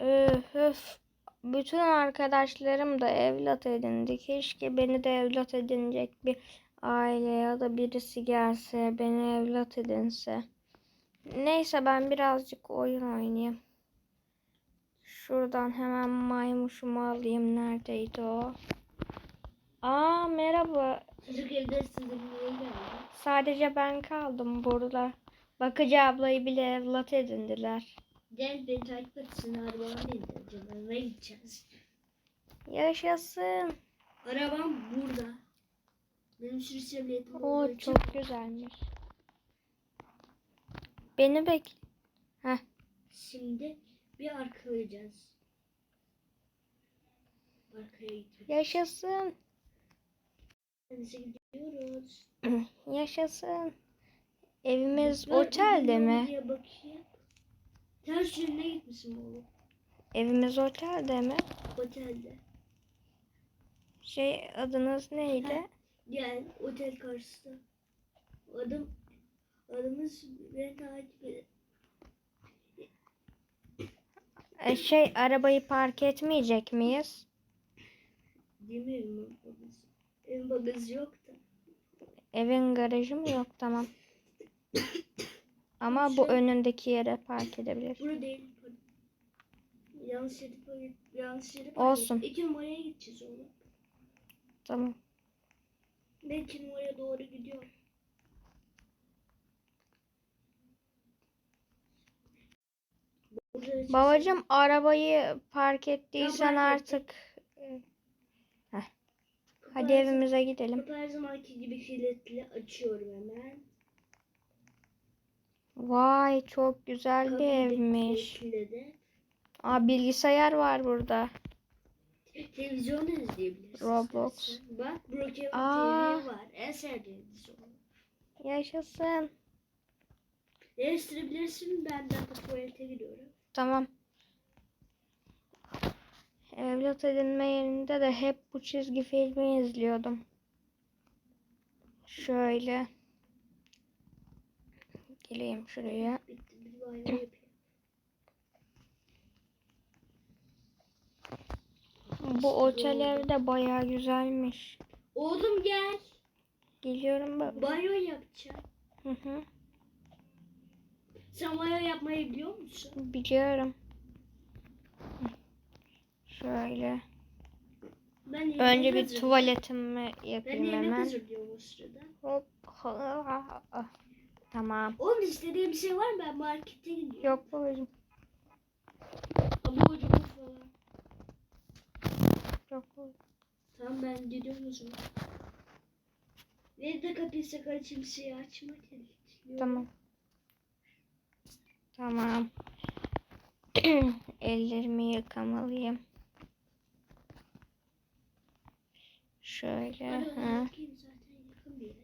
Öf, öf. Bütün arkadaşlarım da evlat edindi. Keşke beni de evlat edinecek bir aile ya da birisi gelse, beni evlat edinse. Neyse ben birazcık oyun oynayayım. Şuradan hemen maymuşumu alayım. Neredeydi o? Aa merhaba. Çocuk evde. Sadece ben kaldım burada. Bakıcı ablayı bile evlat edindiler. Gel beni takip etsin arabama bindireceğim. Eve gideceğiz. Yaşasın. Arabam burada. Benim sürüş ehliyetim O olduğu için çok güzelmiş. Beni bek. Heh. Şimdi bir arkalayacağız. Arkaya gitmek. Yaşasın. Denize gidiyoruz. Yaşasın. Evimiz otelde mi? bakayım. Ters yönüne gitmişim oğlum. Evimiz otelde mi? Otelde. Şey adınız neydi? Gel otel karşısında. Adım adımız beni takip et. E, şey arabayı park etmeyecek miyiz? Değil mi evin bagajı? Evin bagajı yok da. Evin garajı mı yok tamam. Ama bu Şey- önündeki yere park edebilir. Burada değil. Yanlış yere Yanlış yere Olsun. İki numaraya gideceğiz oğlum. Tamam. Ben iki numaraya doğru gidiyorum. Da Babacım arabayı park ettiysen ettim. artık Heh. kapı hadi evimize gidelim. Kapı her zamanki gibi kilitli. Açıyorum hemen. Vay çok güzel bir evmiş. kilitledi. Aa bilgisayar var burada. Televizyon izleyebilirsin. Roblox. istersen. Bak Brookhaven. TV var. En sevdiğim. Yaşasın. Değiştirebilirsin. Ben de tuvalete gidiyorum. Tamam. Evlat edinme yerinde de hep bu çizgi filmi izliyordum. Şöyle. Geleyim şuraya. Bu otel ev de bayağı güzelmiş. Oğlum gel. Geliyorum bak. Banyo yapacağım. Hı hı. Sen banyo yapmayı biliyor musun? Biliyorum. Şöyle. Ben yemek Önce bir hazırlıyorum. tuvaletimi Ben yapayım yemek hemen. hazırlıyorum o sırada. Hop. Tamam. Oğlum istediğim bir şey var mı? Ben markete gidiyorum. Yok babacığım. Abur cubur falan. Yok babacığım. Tamam ben gidiyorum o zaman. Nerede kapıysa kaçayım şeyi açma gerekiyor. Tamam. Tamam. Ellerimi yıkamalıyım. Şöyle. Hadi Ha. bakayım zaten yakın bir yer.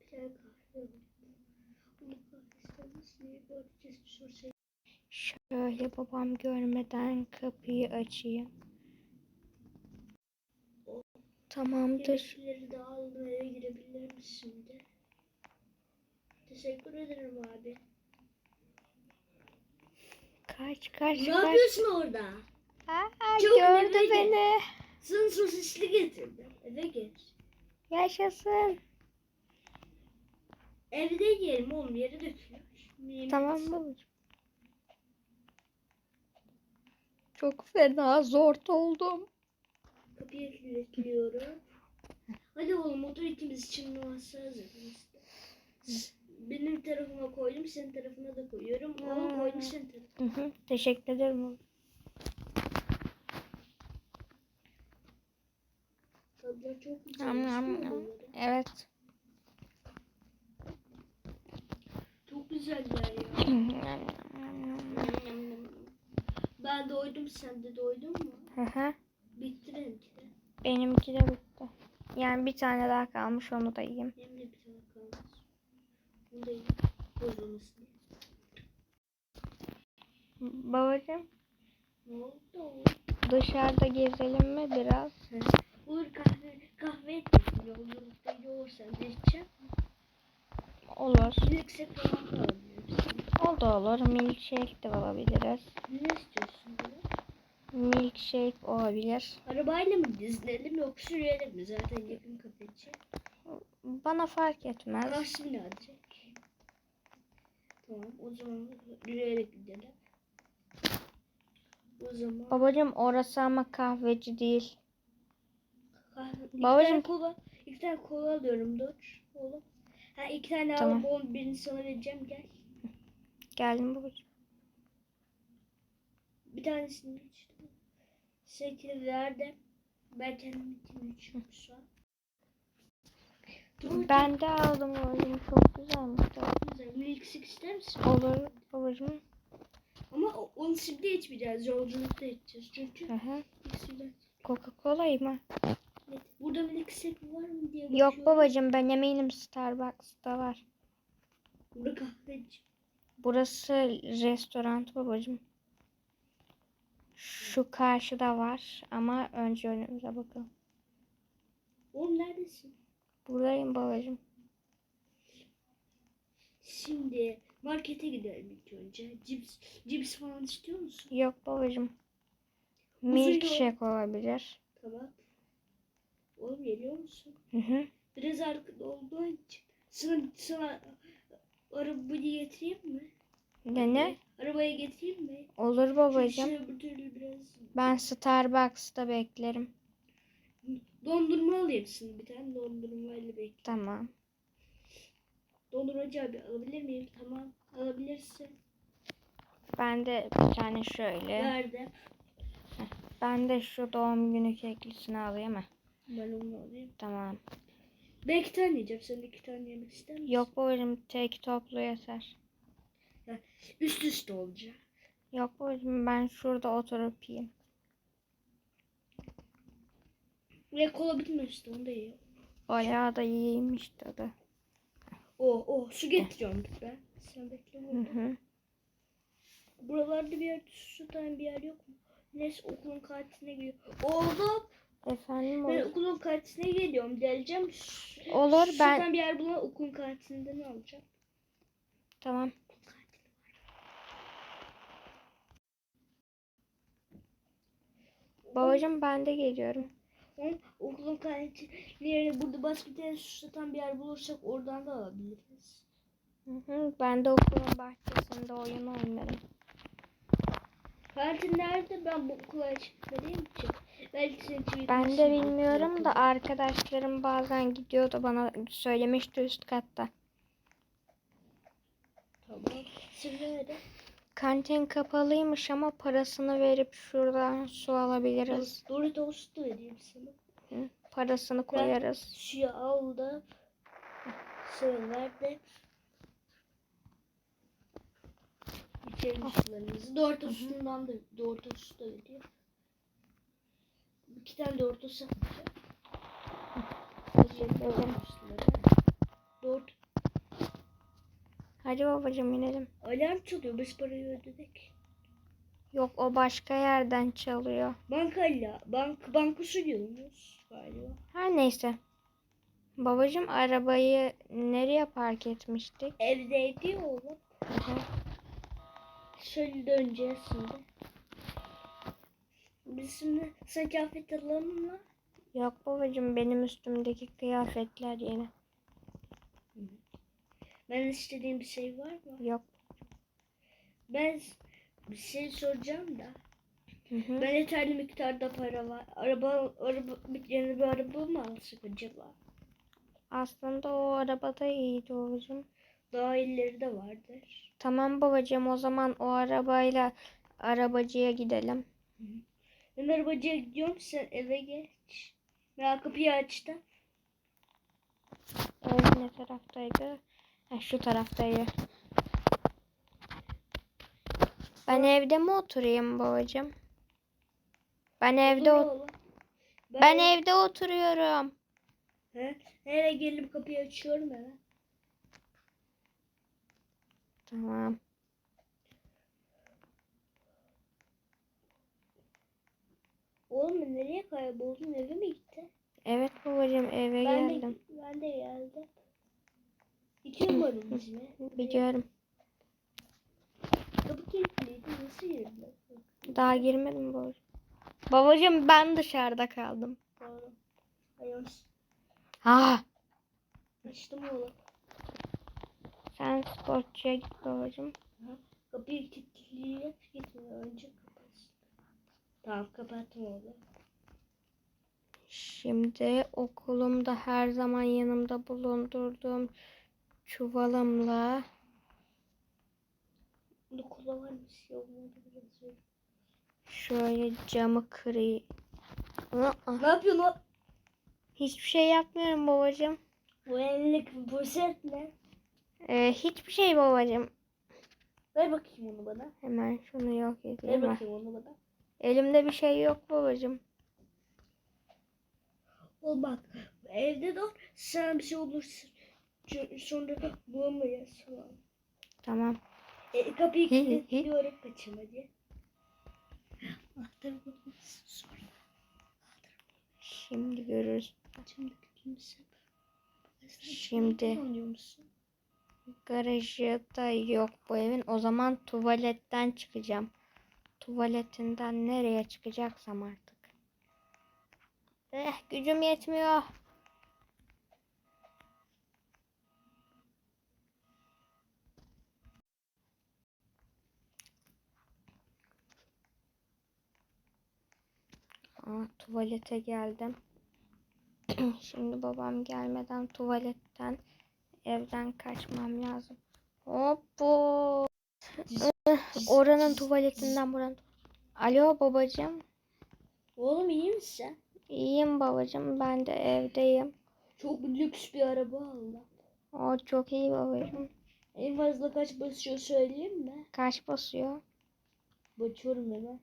Bir tane kahve var. Bunu kahve istemez. Neyi bakacağız bir sorsaydı. Şöyle babam görmeden kapıyı açayım. Tamamdır. Yemekleri de aldım eve girebilir misin şimdi? Teşekkür ederim abi. Kaç kaç Ne kaç. yapıyorsun orada? Aa, Çok gördü beni. Sana sosisli getirdim. Eve geç. Yaşasın. Evde yiyelim oğlum yere dökülüyor. Tamam babacığım. Çok fena zor oldum. Kapıyı kilitliyorum. Hadi oğlum motor ikimiz için hazırız. Benim tarafıma koydum, senin tarafına da koyuyorum. Oğlum Hmm. koydum senin tarafına. Hı hı. Teşekkür ederim. Tadlar çok güzel. Nasıl yam. oluyor? Evet. Çok güzeller ya. Ben doydum, sen de doydun mu? Hı hı. Bitti benimki de. Benimki de bitti. Yani bir tane daha kalmış onu da yiyeyim. Benim de bir tane kalmış. Bunu da yiyeyim. Bozulmasın. Babacığım Ne oldu? dışarıda gezelim mi biraz? Olur kahve, kahve etmedim. Yolculukta yoğursan da içeceğim. Olur. Milksek falan da. O da olur. Milkshake de alabiliriz. Ne istiyorsun böyle? Milkshake olabilir. Arabayla mı gezinelim yoksa yürüyelim mi? Zaten yakın kafeci. Bana fark etmez. Karşı ne alacak? Tamam o zaman yürüyerek gidelim. O zaman Babacım orası ama kahveci değil. kahve, Babacım- tane kola, iki tane kola alıyorum dur oğlum. Ha iki tane Tamam. alıp on birini sana vereceğim gel. Geldim babacım. Bir tanesini içtim. Sekini verdim. Ben kendim an. Dur, Ben de aldım babacım. Çok güzelmiş. de. Güzel. Milkshake ister misin? Olur babacım. Ama onu şimdi içmeyeceğiz. Yolculukta içeceğiz. Çünkü Hı hı. Coca-Cola'yı mı? Evet. Burada milkshake var mı diye Yok bakıyorum. babacım ben eminim Starbucks'ta var. Burada kahveci. Burası restoran babacım. Şu karşıda var ama önce önümüze bakalım. Oğlum neredesin? Buradayım babacım. Şimdi markete gidelim ilk önce. Cips, cips falan istiyor musun? Yok babacım. Milkshake olabilir. Tamam. Oğlum geliyor musun? Hı hı. Biraz arkada olduğun için. Sana, sana arabayı getireyim mi? Ne ne? Arabaya getireyim mi? Olur türlü biraz Ben Starbucks'ta beklerim. dondurma alayım sana bir tane dondurmayla bekle. Tamam. Dondurmacı abi alabilir miyim? Tamam. Alabilirsin. Ben de bir tane şöyle. Verdim. Ben de şu doğum günü keklisini alayım mı? Ben onu alayım. Tamam. Ben iki tane yiyeceğim. Sen iki tane yemek ister misin? Yok babacım tek toplu yeter. Üst üste olacak. Yok babacım ben şurada oturup yiyeyim. Ve kola bitmemişti onu da ye. Bayağı da iyiymiş tadı. Oh oh su getiriyorum ben. Sen bekle burada. hı. Buralarda bir yer su tutan bir yer yok mu? Neyse okulun kantinine gidiyor. Oğlum Efendim ben olur. okulun kantinine geliyorum. Geleceğim. Su, Olur ben satan bir yer bulan okulun kantininden alacağım. tamam. Babacım ben de geliyorum. Oğlum, okulun kantini yerine burada başka bir tane su satan bir yer bulursak oradan da alabiliriz. Hı hı. Ben de okulun bahçesinde oyun oynarım. Kantin nerede? Ben bu okula çıkmadığım için. Ben de bilmiyorum da arkadaşlarım bazen gidiyordu bana söylemişti üst katta. Tamam. Şimdi? Kantin kapalıymış ama parasını verip şuradan su alabiliriz. Doritos da vereyim sana. Hı, Parasını koyarız. Suyu aldım. Suyu verdim. İçelim sularımızı. Doritos'undan da Doritos da veriyor. İki tane Doritos atacağım. Teşekkür ederim. Dort. Hadi babacım inelim. Alarm çalıyor. Biz parayı ödedik. Yok o başka yerden çalıyor. Bankayla. Bank, bankosu diyoruz galiba. Her neyse. Babacım arabayı nereye park etmiştik? Evdeydi oğlum. Hı hı. Şöyle döneceğiz şimdi. Biz şimdi sen kıyafet alalım mı? Yok babacım benim üstümdeki kıyafetler yeni. Ben istediğim bir şey var mı? Yok. Ben bir şey soracağım da. Hı hı. Ben yeterli miktarda para var. Araba, araba yeni bir araba mı alsak acaba? Aslında o arabada iyiydi babacım. Daha ileri de vardır. Tamam babacığım o zaman o arabayla arabacıya gidelim. Ben arabacıya gidiyorum sen eve geç. Ben kapıyı açtım. Ev ne taraftaydı? Ha, şu taraftaydı. Ben evde mi oturayım babacığım? Ben evde Dur o- oğlum. ben evde oturuyorum. He? Nereye gelip kapıyı açıyorum hemen. Tamam. Oğlum nereye kayboldun? Eve mi gitti? Evet babacığım eve Ben de, geldim. ben de geldim. Var onun içine? Biliyorum. Kapı kilitliydi. Nasıl girdiler? Daha girmedim babacığım. Babacığım ben dışarıda kaldım. Doğru. Ayos. Ah Açtım oğlum. sen sportçuya git babacığım. Kapıyı kapatsın. Tamam kapattım oğlum. Şimdi okulumda her zaman yanımda bulundurduğum çuvalımla mu? Biraz ver. şöyle camı kırayım. Aa, Ne yapıyorsun? Hiçbir şey yapmıyorum babacığım. Bu elindeki poşet ne? Ee, hiçbir şey babacığım. Ver bakayım onu bana. Hemen şunu yok Ver edeyim. ha. bakayım onu bana. Elimde bir şey yok babacığım. Ol bak evde dur sana bir şey olursa ç- sonra bulamayız. Tamam. E, kapıyı kilitliyorum kaçın hadi. Anahtarı bulmasın sonra. Şimdi görürüz. Şimdi kimse. Şimdi. Oynuyor musun? Garajı da yok bu evin. O zaman tuvaletten çıkacağım. Tuvaletinden nereye çıkacaksam artık. Eh gücüm yetmiyor. Aa, tuvalete geldim. Şimdi babam gelmeden tuvaletten evden kaçmam lazım. Hoppo. Oranın tuvaletinden buranın. Alo babacığım. Oğlum iyi misin? İyiyim babacığım. Ben de evdeyim. Çok lüks bir araba aldım. O çok iyi babacığım. En fazla kaç basıyor söyleyeyim mi? Kaç basıyor? Bakıyorum hemen.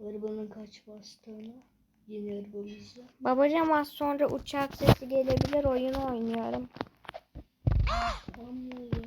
Arabanın kaç bastığını. Yeni arabamızda. Babacığım az sonra uçak sesi gelebilir. Oyun oynuyorum. Tamam oğlum.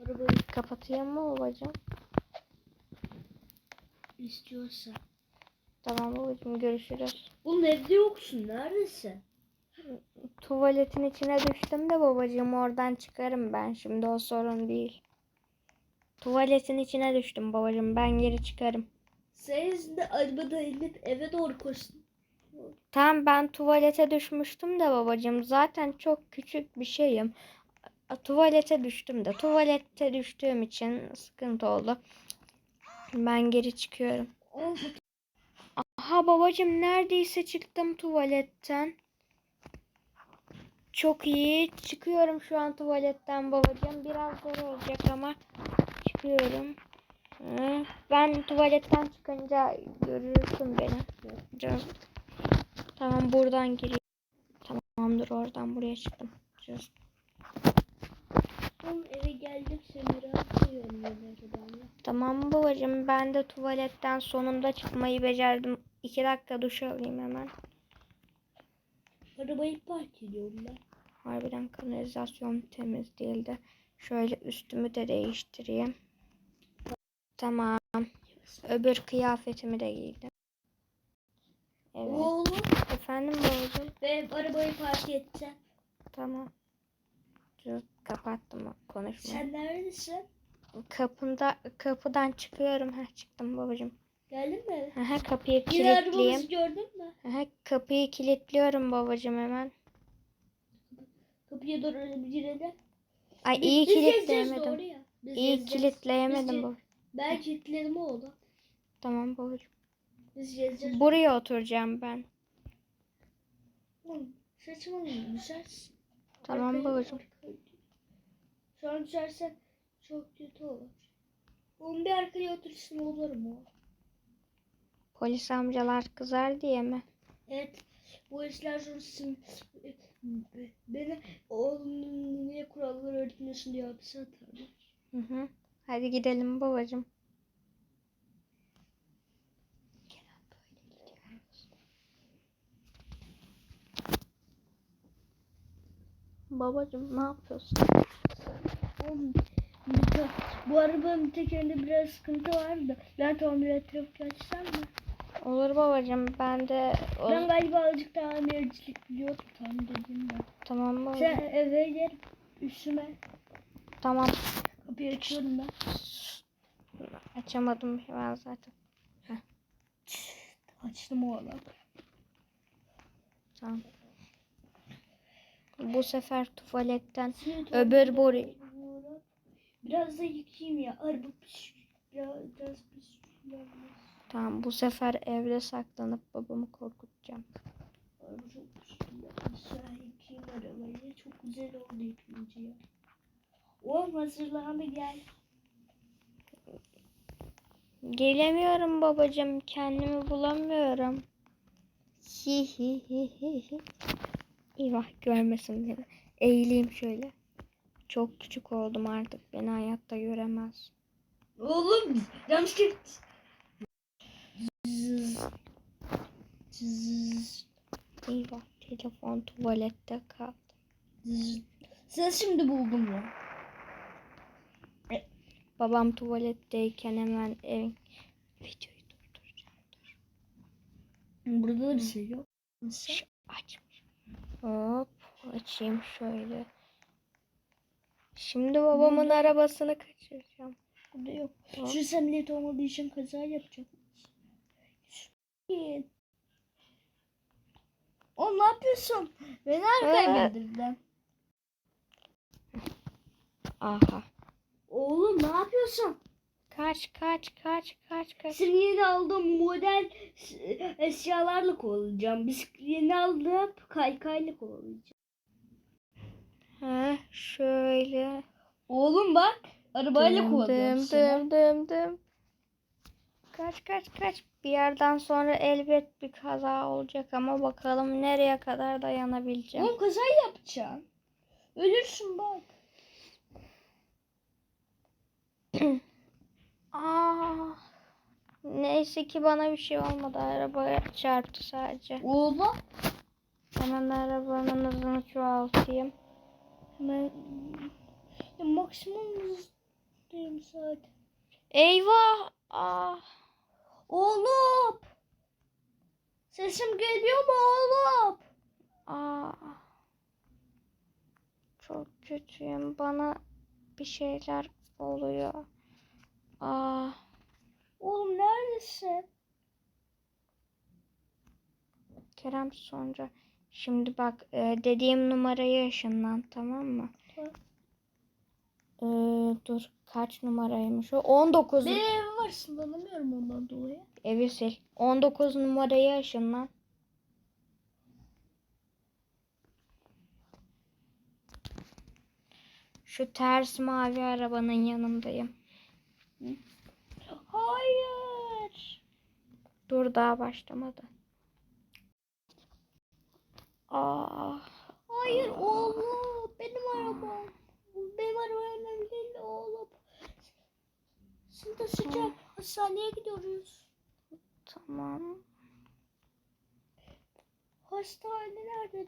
Arabayı Kapatayım mı babacığım? istiyorsan. Tamam babacığım görüşürüz. Oğlum evde yoksun. Neredesin? Tuvaletin içine düştüm de babacığım oradan çıkarım ben şimdi o sorun değil. Tuvaletin içine düştüm babacığım ben geri çıkarım. Sen de arabada inip eve doğru koştun. Tamam ben tuvalete düşmüştüm de babacığım zaten çok küçük bir şeyim. Tuvalete düştüm de tuvalette düştüğüm için sıkıntı oldu. Ben geri çıkıyorum. Aha babacığım neredeyse çıktım tuvaletten. Çok iyi. Çıkıyorum şu an tuvaletten babacığım. Biraz zor olacak ama çıkıyorum. Ben tuvaletten çıkınca görürsün beni. Tamam buradan gireyim. Tamamdır oradan buraya çıktım. Cız. Oğlum eve koyuyorum arabadan. Tamam babacığım ben de tuvaletten sonunda çıkmayı becerdim. İki dakika duş alayım hemen. Arabayı park ediyorum ben. Harbiden kanalizasyon temiz değildi. Şöyle üstümü de değiştireyim. Tamam. Öbür kıyafetimi de giydim. Evet. Oğlum Efendim babacığım. ben arabayı park edeceğim. Tamam. Dur, kapattım konuşmayı. Sen neredesin? Kapında kapıdan çıkıyorum. Heh, çıktım babacığım. Geldin mi? Aha, kapıyı kilitleyeyim. gördün mü? Aha, kapıyı kilitliyorum babacığım hemen. Kapıya doğru girelim. Ay Biz- iyi biz kilitleyemedim. Biz İyi gezeceğiz. kilitleyemedim baba. Ben kilitledim oğlum. Tamam babacığım. Biz gezeceğiz. Buraya oturacağım ben. Oğlum, Saçmalama. Tamam babacığım. Şu an düşersen çok kötü olur. Oğlum bir arkaya otursun olur mu? Polis amcalar kızar diye mi? Evet. Bu işler sonrası beni oğlum niye kuralları öğretmiyorsun diye hapse atarlar. Hı hı. Hadi gidelim babacığım. Babacığım ne yapıyorsun? Bu arabanın tekerinde biraz sıkıntı var da ben tamir ettirip açsam mı? Olur babacığım ben de o- Ben galiba azıcık daha emircilik biliyorum tam dediğimde. tamam mı? Sen eve gel üstüme. Tamam. Kapıyı açıyorum ben. Açamadım ben zaten. Açtım oğlum. Tamam. Bu sefer tuvaletten öbür boru. Biraz da yıkayayım ya. Araba. Biraz, biraz. Tamam bu sefer evde saklanıp babamı korkutacağım. Araba çok piş. Aşağı yıkayayım arabayı. Çok güzel oldu yıkayınca ya. Oğlum hazırlandı gel. Gelemiyorum babacığım. Kendimi bulamıyorum. Hi hi hi hi hi. Eyvah görmesin beni. Eğileyim şöyle. Çok küçük oldum artık. Beni hayatta göremez. Oğlum. Zzz. Zzz. Eyvah telefon tuvalette kaldı. Sen şimdi buldum ya. Babam tuvaletteyken hemen ev videoyu durduracağım. Burada da bir şey yok. Nasıl? Açmış. Hop açayım şöyle. Şimdi babamın arabasını kaçıracağım. Burada yok. Şu samimiyet olmadığı için kaza. Git. Oğlum ne yapıyorsun? Beni arkaya Ee? bindirdin. Aha. Oğlum ne yapıyorsun? Kaç kaç kaç kaç kaç. Yeni aldığım model eşyalarla kovalayacağım. Bisiklet yeni aldığım kaykayla kovalayacağım. Ha şöyle. Oğlum bak arabayla dım seni. dım dım dım. Kaç kaç kaç. Bir yerden sonra elbet bir kaza olacak ama bakalım nereye kadar dayanabileceğim. Oğlum kaza yapacaksın. Ölürsün bak. Aa, neyse ki bana bir şey olmadı. Arabaya çarptı sadece. Oğlum. Hemen arabanın hızını çoğaltayım. Hemen ya maksimum hızdayım zaten. Eyvah! Ah, Oğlum. Sesim geliyor mu oğlum? ah. Çok kötüyüm. Bana bir şeyler oluyor. Ah, Oğlum neredesin? Kerem sonra. Şimdi bak e, dediğim numaraya ışınlan tamam mı? Tamam. Ee, dur kaç numaraymış o? 19. Benim evim var sınanamıyorum ondan dolayı. Evi sil. 19 numaraya ışınlan. Şu ters mavi arabanın yanındayım. Hayır. Dur daha başlamadı. Aa, Hayır oğlum. Benim arabam. Benim arabam önemli oğlum. Şimdi sıcak. Hastaneye gidiyoruz. tamam. Hastane nerede?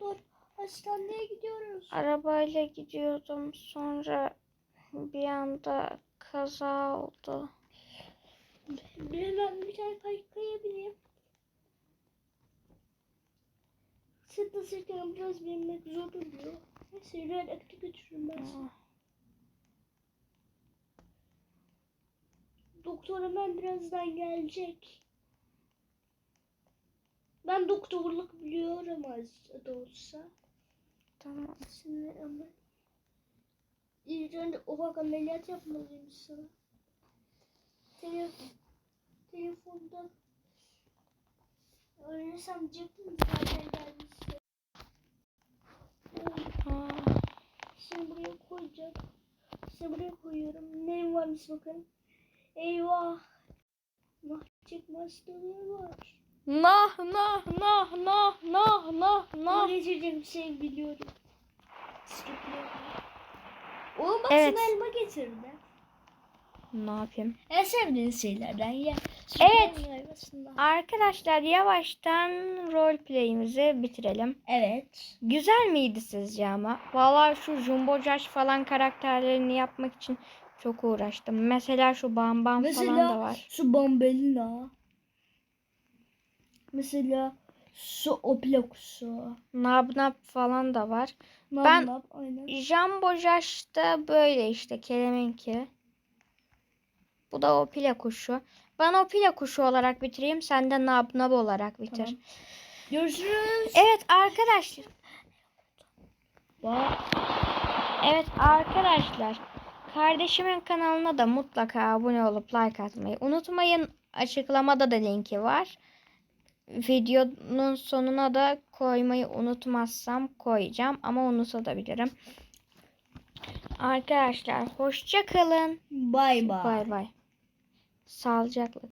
Dur. Hastaneye gidiyoruz. Arabayla gidiyordum. Sonra bir anda kaza oldu. Hemen bir tane kaykaya bineyim. Sırtla sırtına biraz binmek zor oluyor. Neyse yürüyerek de götürürüm ben seni. Doktor hemen birazdan gelecek. Ben doktorluk biliyorum az da olsa. Tamam. Şimdi ama ilk önce ufak ameliyat yapmalıyım sana. Telefon, telefondan öğrenirsem diyecektim zaten gelmişti. Ah, Şimdi buraya koyacağım. Şimdi buraya koyuyorum. Neyim varmış bakın. Eyvah. Nah çıkmaz var. Nah nah nah nah nah nah nah. Öğreteceğim şey biliyorum. Oğlum bak Evet. sana elma getirdi. Ne yapayım? En sevdiğin şeylerden ye. Evet. Arkadaşlar yavaştan roleplay'imizi bitirelim. Evet. Güzel miydi sizce ama? Vallahi şu Jumbo Josh falan karakterlerini yapmak için çok uğraştım. Mesela şu Bam Bam falan da Mesela var. şu bambelina. Mesela su oplokusu. Nab nab falan da var. Nab Ben- nab, aynen. Jumbo Josh da böyle işte Kerem'inki. Bu da o pile kuşu. Ben o pile kuşu olarak bitireyim. Sen de nab nab olarak bitir. Tamam. Görüşürüz. Evet arkadaşlar. Evet arkadaşlar. Kardeşimin kanalına da mutlaka abone olup like atmayı unutmayın. Açıklamada da linki var. Videonun sonuna da koymayı unutmazsam koyacağım ama unutabilirim. Arkadaşlar hoşça kalın. Bay bay. Bay bay. Sağlıcakla.